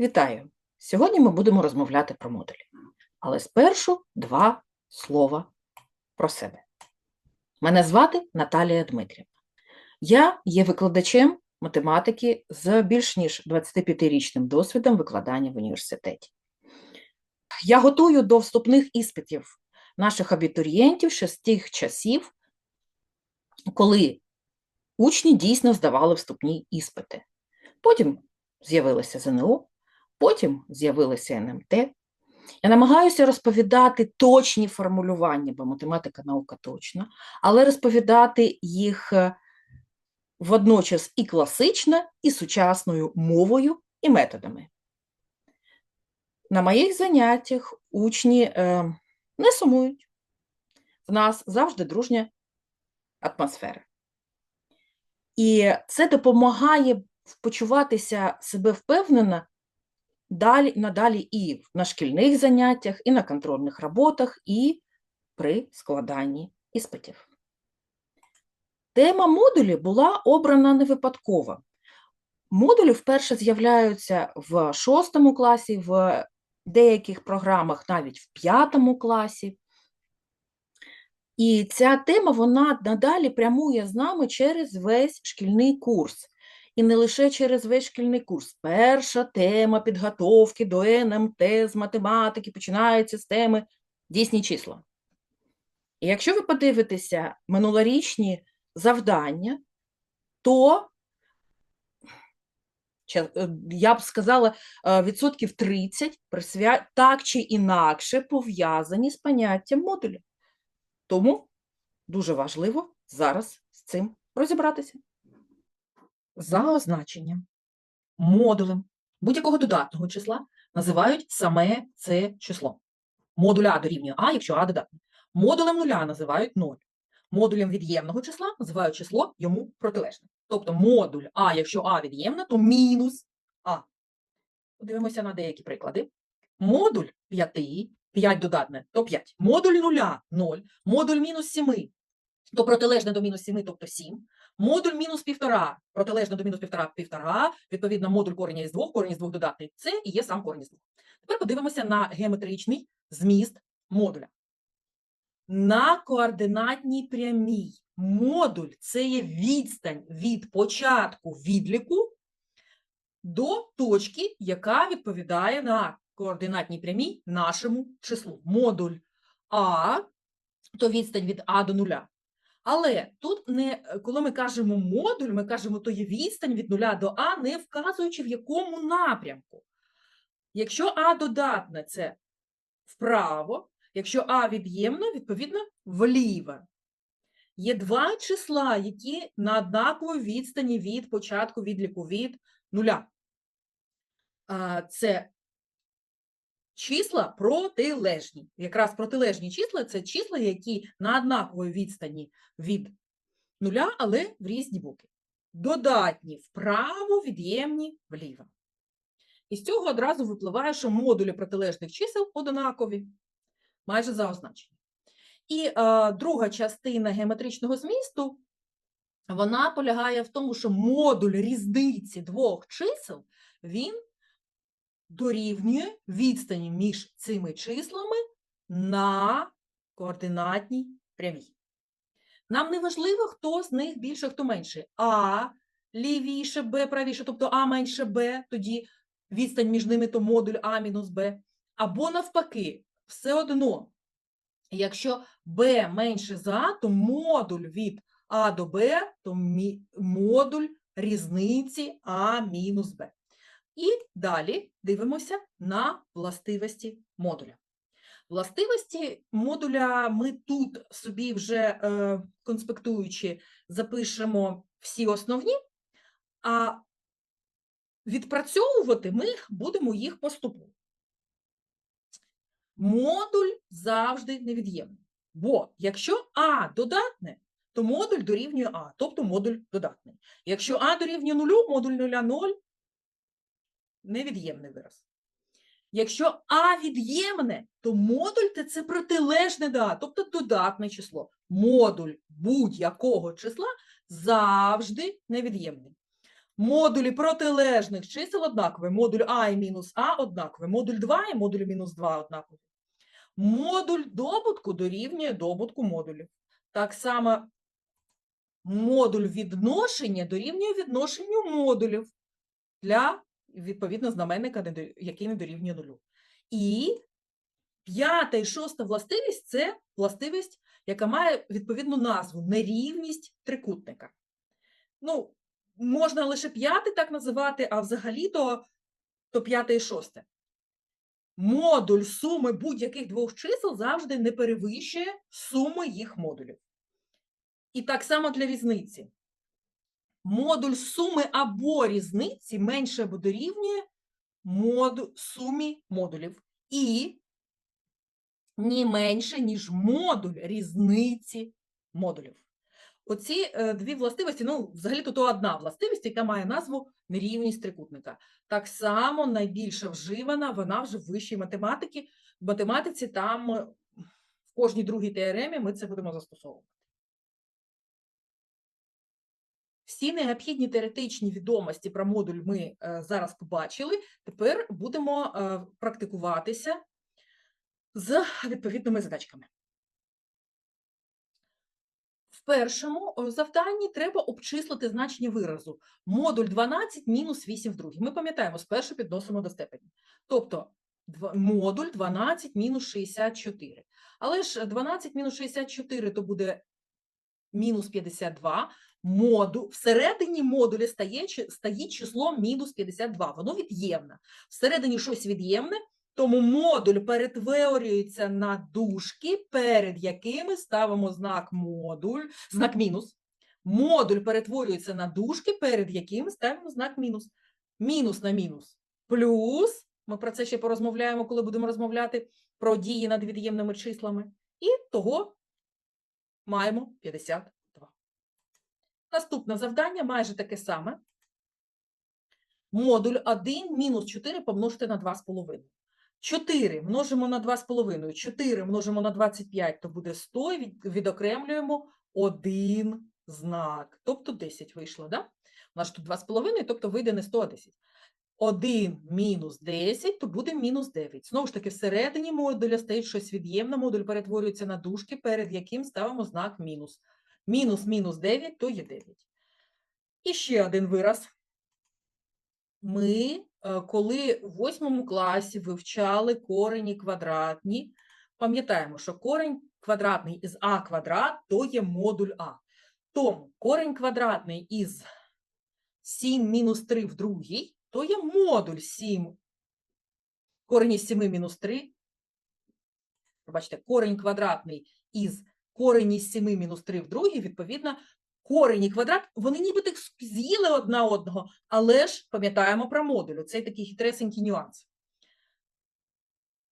Вітаю! Сьогодні ми будемо розмовляти про модулі. Але спершу два слова про себе. Мене звати Наталія Дмитрівна. Я є викладачем математики з більш ніж 25-річним досвідом викладання в університеті. Я готую до вступних іспитів наших абітурієнтів ще з тих часів, коли учні дійсно здавали вступні іспити. Потім з'явилося ЗНО, потім з'явилося НМТ. Я намагаюся розповідати точні формулювання, бо математика наука точна, але розповідати їх е, водночас і класично, і сучасною мовою і методами. На моїх заняттях учні е, не сумують. В нас завжди дружня атмосфера. І це допомагає почуватися себе впевнено далі, надалі і на шкільних заняттях, і на контрольних роботах, і при складанні іспитів. Тема модулі була обрана не випадково. Модулі вперше з'являються в шостому класі, в деяких програмах навіть в п'ятому класі. І ця тема вона надалі прямує з нами через весь шкільний курс. І не лише через весь шкільний курс. Перша тема підготовки до НМТ з математики починається з теми дійсні числа. І якщо ви подивитеся минулорічні завдання, то е, я б сказала, е, відсотків 30 так чи інакше пов'язані з поняттям модулів. Тому дуже важливо зараз з цим розібратися. За означенням модулем будь-якого додатного числа називають саме це число. Модуль А дорівнює А, якщо А додатне. Модулем нуля називають 0. Модулем від'ємного числа називають число йому протилежне. Тобто модуль А, якщо А від'ємне, то мінус А. Подивимося на деякі приклади. Модуль 5, 5 додатне, то 5. Модуль нуля 0. Модуль мінус 7, то протилежне до мінус 7, тобто 7. Модуль мінус півтора, протилежно до мінус півтора півтора, відповідно, модуль кореня із двох, корінь із двох додатний. Це і є сам корінь із двох. Тепер подивимося на геометричний зміст модуля. На координатній прямій модуль це є відстань від початку відліку до точки, яка відповідає на координатній прямій нашому числу. Модуль А, то відстань від А до нуля. Але тут не коли ми кажемо модуль, ми кажемо, то є відстань від нуля до А, не вказуючи в якому напрямку. Якщо А додатне, це вправо, якщо А від'ємно, відповідно, вліво. Є два числа, які на однаковій відстані від початку відліку від нуля. Це числа протилежні. Якраз протилежні числа це числа, які на однаковій відстані від нуля, але в різні боки. Додатні вправо, від'ємні вліво. І з цього одразу випливає, що модулі протилежних чисел однакові, майже за означення. І е, друга частина геометричного змісту, вона полягає в тому, що модуль різниці двох чисел, він дорівнює відстані між цими числами на координатній прямій. Нам не важливо, хто з них більше, хто менше. А лівіше, Б правіше, тобто А менше Б, тоді відстань між ними то модуль А мінус Б. Або навпаки, все одно, якщо Б менше за А, то модуль від А до Б, то модуль різниці А мінус Б. І далі дивимося на властивості модуля. Властивості модуля ми тут собі вже е, конспектуючи, запишемо всі основні, а відпрацьовувати ми будемо їх поступово. Модуль завжди невід'ємний. Бо якщо А додатне, то модуль дорівнює А, тобто модуль додатний. Якщо А дорівнює нулю, модуль нуля 0, невід'ємний вираз. Якщо А від'ємне, то модуль це протилежне до А, тобто додатне число. Модуль будь-якого числа завжди невід'ємний. Модулі протилежних чисел однакові. Модуль А і мінус А однакові. Модуль 2 і модуль мінус 2 однакові. Модуль добутку дорівнює добутку модулів. Так само модуль відношення дорівнює відношенню модулів для, відповідно, знаменника, який не дорівнює нулю. І п'ята і шоста властивість це властивість, яка має відповідну назву нерівність трикутника. Ну, можна лише п'ятий так називати, а взагалі то, то п'яте і шосте. Модуль суми будь-яких двох чисел завжди не перевищує суми їх модулів. І так само для різниці. Модуль суми або різниці менше або дорівнює моду, сумі модулів. І не менше, ніж модуль різниці модулів. Оці е, дві властивості, ну, взагалі то одна властивість, яка має назву нерівність трикутника. Так само найбільше вживана, вона вже в вищій математиці. В математиці там е, в кожній другій теоремі ми це будемо застосовувати. Всі необхідні теоретичні відомості про модуль ми е, зараз побачили. Тепер будемо е, практикуватися з відповідними задачками. В першому завданні треба обчислити значення виразу. Модуль 12 мінус 8 в другій. Ми пам'ятаємо, спершу підносимо до степені. Тобто модуль 12 мінус 64. Але ж 12 мінус 64 то буде мінус 52. Моду, всередині модуля стає, стоїть число мінус 52. Воно від'ємне. Всередині щось від'ємне, тому модуль перетворюється на дужки, перед якими ставимо знак модуль, знак мінус. Модуль перетворюється на дужки, перед якими ставимо знак мінус. Мінус на мінус. Плюс, ми про це ще порозмовляємо, коли будемо розмовляти про дії над від'ємними числами. І того маємо 52. Наступне завдання майже таке саме. Модуль 1 мінус 4 помножити на 2,5. 4 множимо на 2,5. 4 множимо на 25, то буде 100, відокремлюємо один знак. Тобто 10 вийшло, да? У нас тут 2,5, тобто вийде не 100, а 10. 1 мінус 10, то буде мінус 9. Знову ж таки, всередині модуля стоїть щось від'ємне, модуль перетворюється на дужки, перед яким ставимо знак мінус. Мінус мінус 9, то є 9. І ще один вираз. Ми, е, коли в восьмому класі вивчали корені квадратні, пам'ятаємо, що корень квадратний із а квадрат то є модуль А. Тому корень квадратний із 7 мінус 3 в другій, то є модуль 7. Корень із 7 мінус 3. Пробачте, корень квадратний із корень із 7 мінус 3 в другій, відповідно, корень і квадрат, вони нібито з'їли одна одного, але ж пам'ятаємо про модуль. Це такий хитресенький нюанс.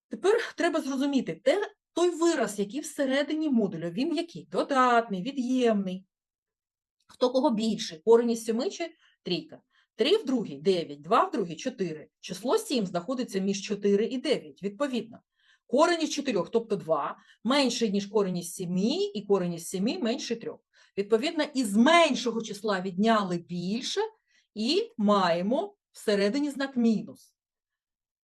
Тепер треба зрозуміти, те, той вираз, який всередині модуля, він який? Додатний, від'ємний. Хто кого більше? Корень із 7 чи трійка? 3 в другій 9, 2 в другій 4. Число 7 знаходиться між 4 і 9, відповідно. Корень із 4, тобто 2, менше, ніж корень із 7, і корень із 7 менше 3. Відповідно, із меншого числа відняли більше і маємо всередині знак мінус.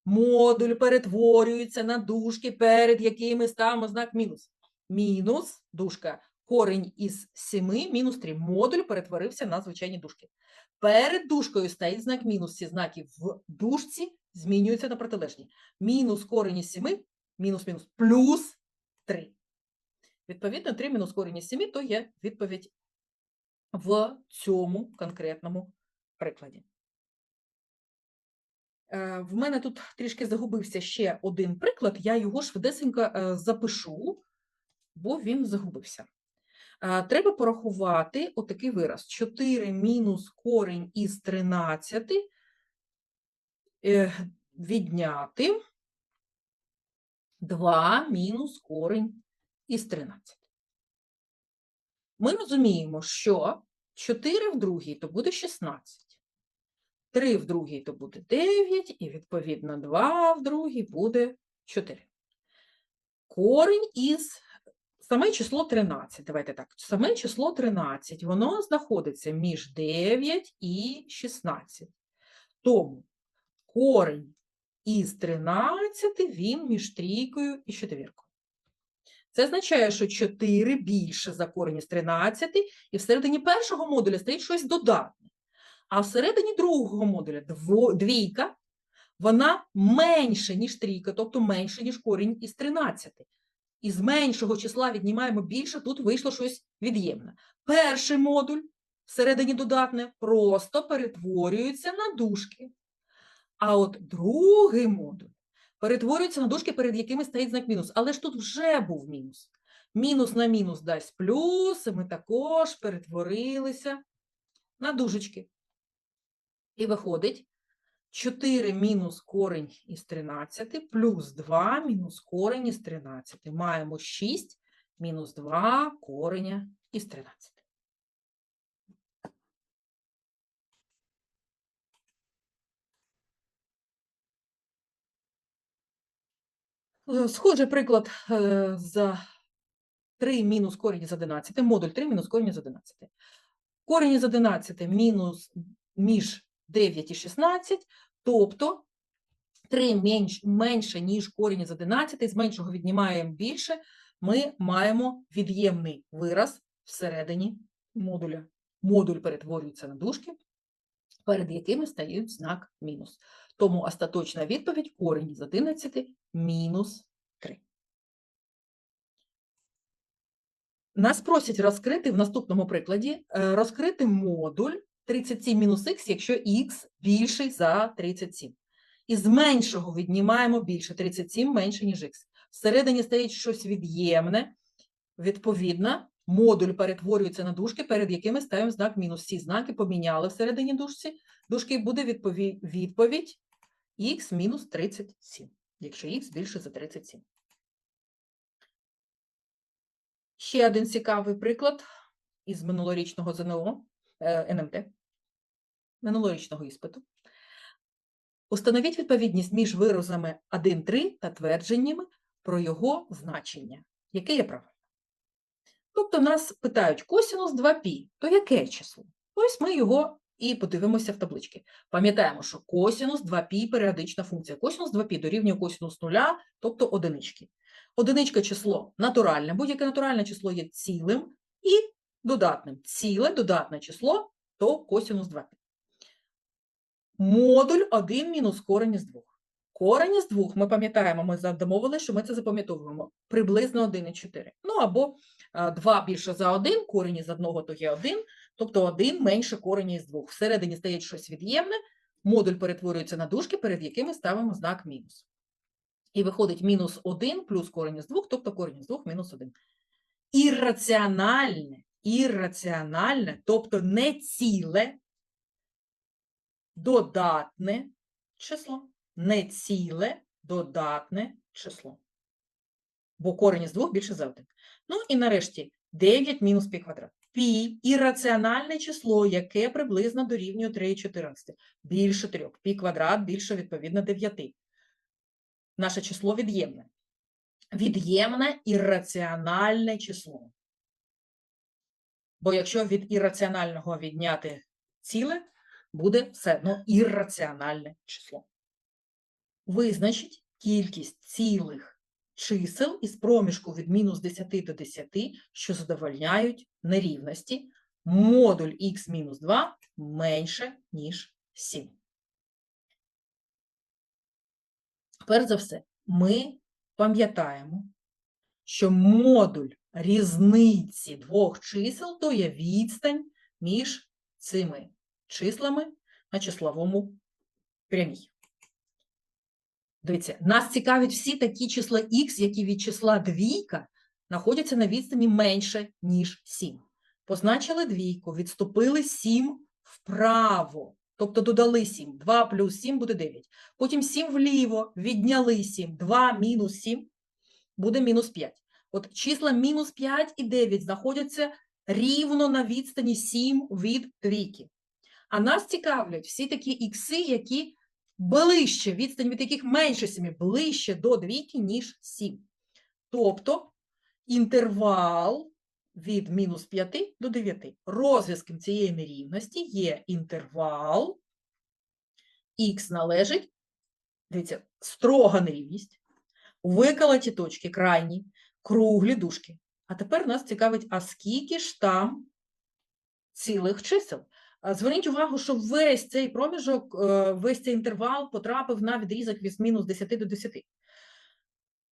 Модуль перетворюється на дужки, перед якими ставимо знак мінус. Мінус, дужка, корень із 7, мінус 3. Модуль перетворився на звичайні дужки. Перед дужкою стоїть знак мінус. Всі знаки в дужці змінюються на протилежні. Мінус корень із 7, мінус мінус, плюс 3. Відповідно, 3 мінус корінь із 7 то є відповідь в цьому конкретному прикладі. Е, В мене тут трішки загубився ще один приклад, я його швидесенько е, запишу, бо він загубився. Е, Треба порахувати отакий вираз. 4 мінус корінь із 13 е, відняти 2 мінус корінь із 13. Ми розуміємо, що 4 в другій то буде 16, 3 в другій то буде 9, і відповідно 2 в другій буде 4. Корінь із саме число 13, давайте так, саме число 13, воно знаходиться між 9 і 16. Тому корень із 13 він між трійкою і четвіркою. Це означає, що 4 більше за корень із 13, і всередині першого модуля стоїть щось додатне. А всередині другого модуля двійка, вона менше, ніж трійка, тобто менше, ніж корінь із 13. Із меншого числа віднімаємо більше, тут вийшло щось від'ємне. Перший модуль всередині додатне просто перетворюється на дужки. А от другий модуль перетворюється на дужки, перед якими стоїть знак мінус. Але ж тут вже був мінус. Мінус на мінус дасть плюс, і ми також перетворилися на дужечки. І виходить 4 мінус корень із 13 плюс 2 мінус корень із 13. Маємо 6 мінус 2 кореня із 13. Схожий приклад е, за 3 мінус корінь із 11, модуль 3 мінус корінь із 11. Корінь із 11 мінус між 9 і 16, тобто 3 менш, менше, ніж корінь із 11, з меншого віднімаємо більше, ми маємо від'ємний вираз всередині модуля. Модуль перетворюється на дужки, перед якими стають знак мінус. Тому остаточна відповідь корінь із 11 мінус 3. Нас просять розкрити в наступному прикладі е, розкрити модуль 37 мінус х, якщо х більший за 37. Із меншого віднімаємо більше 37 менше, ніж х. Всередині стоїть щось від'ємне. Відповідно, модуль перетворюється на дужки, перед якими ставимо знак мінус. Всі знаки поміняли всередині дужці. Дужки буде відповідь х мінус 37, якщо х більше за 37. Ще один цікавий приклад із минулорічного ЗНО е, НМТ, минулорічного іспиту. Установіть відповідність між виразами 1,3 та твердженнями про його значення. Яке є правильне? Тобто нас питають косінус 2π, то яке число? Ось ми його і подивимося в таблички. Пам'ятаємо, що косінус 2π – періодична функція. Косінус 2π дорівнює косінус нуля, тобто одинички. Одиничка число натуральне, будь-яке натуральне число є цілим і додатним. Ціле додатне число то косінус 2π. Модуль 1 мінус корень із 2. Корень із 2, ми пам'ятаємо, ми домовилися, що ми це запам'ятовуємо, приблизно 1,4. Ну або 2 більше за 1, корень із 1 то є 1, тобто 1 менше корення із 2. Всередині стоїть щось від'ємне, модуль перетворюється на дужки, перед якими ставимо знак мінус. І виходить мінус 1 плюс корень із 2, тобто корень із 2 мінус 1. Ірраціональне, ірраціональне, тобто не ціле, додатне число. Не ціле, додатне число. Бо корень із 2 більше за 1. Ну і нарешті 9 мінус пі квадрат. Пі – ірраціональне число, яке приблизно дорівнює 3,14. Більше 3. Пі квадрат більше, відповідно, 9 наше число від'ємне. Від'ємне ірраціональне число. Бо якщо від ірраціонального відняти ціле, буде все одно ірраціональне число. Визначить кількість цілих чисел із проміжку від мінус 10 до 10, що задовольняють нерівності. Модуль х мінус 2 менше, ніж 7. Перш за все, ми пам'ятаємо, що модуль різниці двох чисел то є відстань між цими числами на числовому прямій. Дивіться, нас цікавить всі такі числа х, які від числа двійка знаходяться на відстані менше, ніж 7. Позначили двійку, відступили 7 вправо. Тобто додали 7. 2 плюс 7 буде 9. Потім 7 вліво, відняли 7. 2 мінус 7 буде мінус 5. От числа мінус 5 і 9 знаходяться рівно на відстані 7 від двійки. А нас цікавлять всі такі ікси, які ближче, відстань від яких менше 7, ближче до двійки, ніж 7. Тобто інтервал від мінус 5 до 9. Розв'язком цієї нерівності є інтервал, х належить, дивіться, строга нерівність, виколоті точки, крайні, круглі дужки. А тепер нас цікавить, а скільки ж там цілих чисел? А Зверніть увагу, що весь цей проміжок, е, весь цей інтервал потрапив на відрізок від мінус 10 до 10.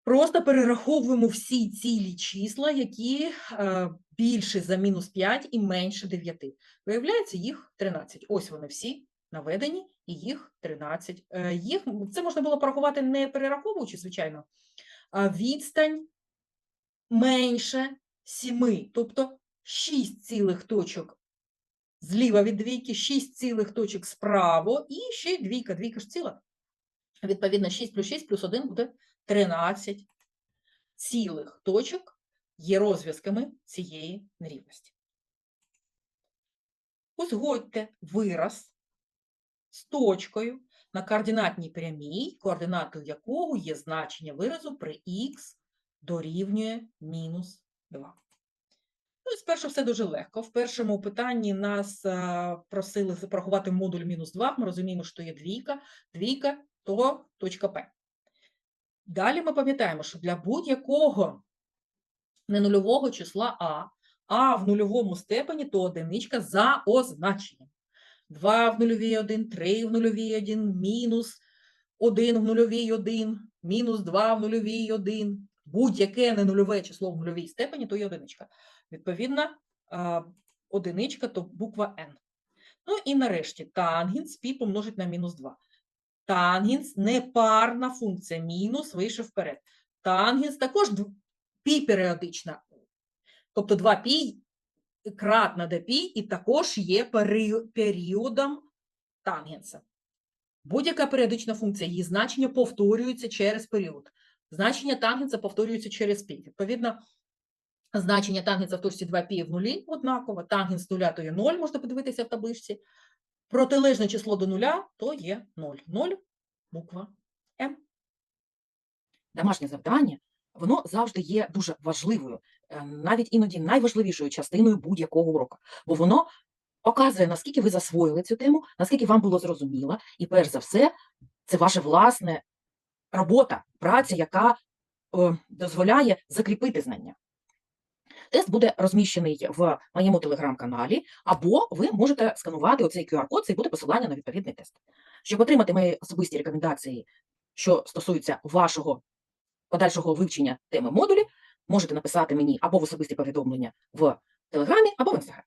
Просто перераховуємо всі цілі числа, які е, більше за мінус 5 і менше 9. Виявляється, їх 13. Ось вони всі наведені, і їх 13. Е, їх, це можна було порахувати не перераховуючи, звичайно, а відстань менше 7, тобто 6 цілих точок зліва від двійки, 6 цілих точок справа і ще двійка, двійка ж ціла. Відповідно, 6 плюс 6 плюс 1 буде 13 цілих точок є розв'язками цієї нерівності. Узгодьте вираз з точкою на координатній прямій, координатою якого є значення виразу при х дорівнює мінус 2. Ну, спершу все дуже легко. В першому питанні нас а, просили порахувати модуль мінус 2. Ми розуміємо, що є двійка. Двійка то точка П. Далі ми пам'ятаємо, що для будь-якого ненульового числа А, А в нульовому степені то одиничка за означенням. 2 в нульовій 1, 3 в нульовій 1, мінус 1 в нульовій 1, мінус 2 в нульовій 1. Будь-яке ненульове число в нульовій степені то є одиничка. Відповідно, а, одиничка то буква N. Ну і нарешті тангенс пі помножить на мінус 2. Тангенс непарна функція, мінус вийшов вперед. Тангенс також пі періодична. Тобто 2 пі кратна до і також є періодом тангенса. Будь-яка періодична функція, її значення повторюється через період. Значення тангенса повторюється через пі. Відповідно, значення тангенса в точці 2 пі в нулі однаково, тангенс нуля то є 0, можна подивитися в табличці. Протилежне число до нуля то є 0. 0 буква М. Домашнє завдання, воно завжди є дуже важливою, е, навіть іноді найважливішою частиною будь-якого уроку, бо воно показує, наскільки ви засвоїли цю тему, наскільки вам було зрозуміло, і перш за все, це ваша власна робота, праця, яка е, дозволяє закріпити знання. Тест буде розміщений в моєму телеграм-каналі, або ви можете сканувати оцей QR-код, це і буде посилання на відповідний тест. Щоб отримати мої особисті рекомендації, що стосуються вашого подальшого вивчення теми модулі, можете написати мені або в особисті повідомлення в Телеграмі, або в Інстаграмі.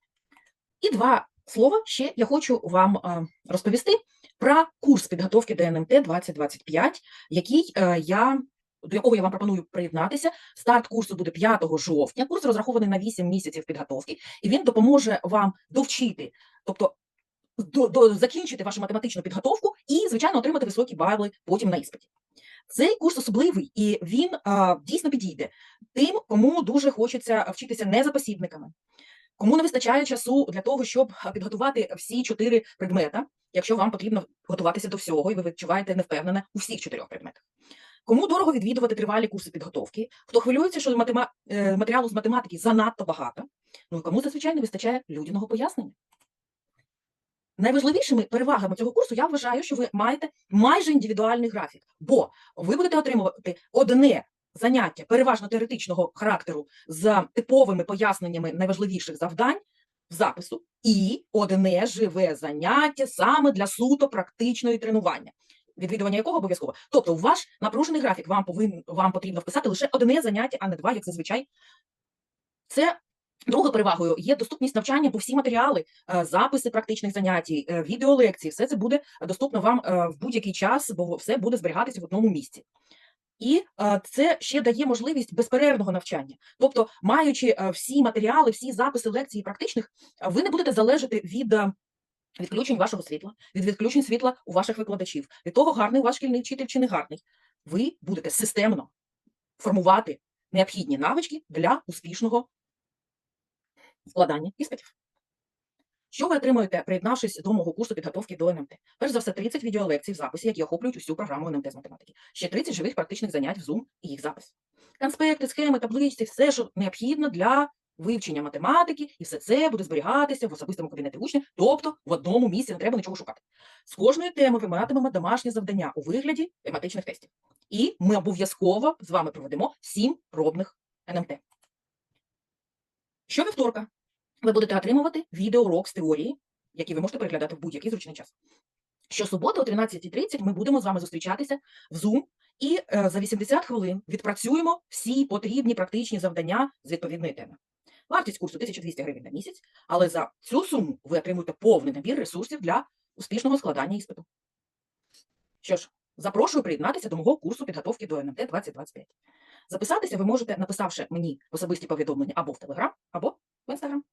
І два слова ще я хочу вам е, розповісти про курс підготовки до НМТ 2025, який е, я до якого я вам пропоную приєднатися. Старт курсу буде 5 жовтня. Курс розрахований на 8 місяців підготовки, і він допоможе вам довчити, тобто до, до, закінчити вашу математичну підготовку і, звичайно, отримати високі бали потім на іспиті. Цей курс особливий і він а, дійсно підійде тим, кому дуже хочеться вчитися не за посібниками, кому не вистачає часу для того, щоб підготувати всі чотири предмета, якщо вам потрібно готуватися до всього, і ви відчуваєте невпевнене у всіх чотирьох предметах. Кому дорого відвідувати тривалі курси підготовки, хто хвилюється, що матема... е, матеріалу з математики занадто багато, ну і кому зазвичай не вистачає людяного пояснення. Найважливішими перевагами цього курсу я вважаю, що ви маєте майже індивідуальний графік, бо ви будете отримувати одне заняття переважно теоретичного характеру з типовими поясненнями найважливіших завдань в запису, і одне живе заняття саме для суто практичної тренування. Відвідування якого обов'язково. Тобто, у ваш напружений графік вам повинен вам потрібно вписати лише одне заняття, а не два, як зазвичай. Це другою перевагою є доступність навчання, бо всі матеріали, е, записи практичних занять, е, відеолекції, все це буде доступно вам е, в будь-який час, бо все буде зберігатися в одному місці. І це ще дає можливість безперервного навчання. Тобто, маючи всі матеріали, всі записи лекцій практичних, ви не будете залежати від відключень вашого світла, від відключень світла у ваших викладачів, від того, гарний ваш шкільний вчитель чи не гарний. Ви будете системно формувати необхідні навички для успішного складання іспитів. Що ви отримуєте, приєднавшись до мого курсу підготовки до НМТ? Перш за все, 30 відеолекцій в записі, які охоплюють усю програму НМТ з математики. Ще 30 живих практичних занять в Zoom і їх запис. Конспекти, схеми, табличці, все, що необхідно для вивчення математики, і все це буде зберігатися в особистому кабінеті учня, тобто в одному місці не треба нічого шукати. З кожної теми ми матимемо домашнє завдання у вигляді тематичних тестів. І ми обов'язково з вами проведемо 7 пробних НМТ. Щовівторка ви будете отримувати відеоурок з теорії, який ви можете переглядати в будь-який зручний час. Щосуботи о 13.30 ми будемо з вами зустрічатися в Zoom і е, за 80 хвилин відпрацюємо всі потрібні практичні завдання з відповідної теми. Вартість курсу 1200 гривень на місяць, але за цю суму ви отримуєте повний набір ресурсів для успішного складання іспиту. Що ж, запрошую приєднатися до мого курсу підготовки до НМТ 2025. Записатися ви можете, написавши мені особисті повідомлення або в Телеграм, або в Інстаграм.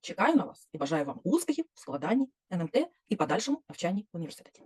Чекаю на вас і бажаю вам успіхів в складанні НМТ і подальшому навчанні в університеті.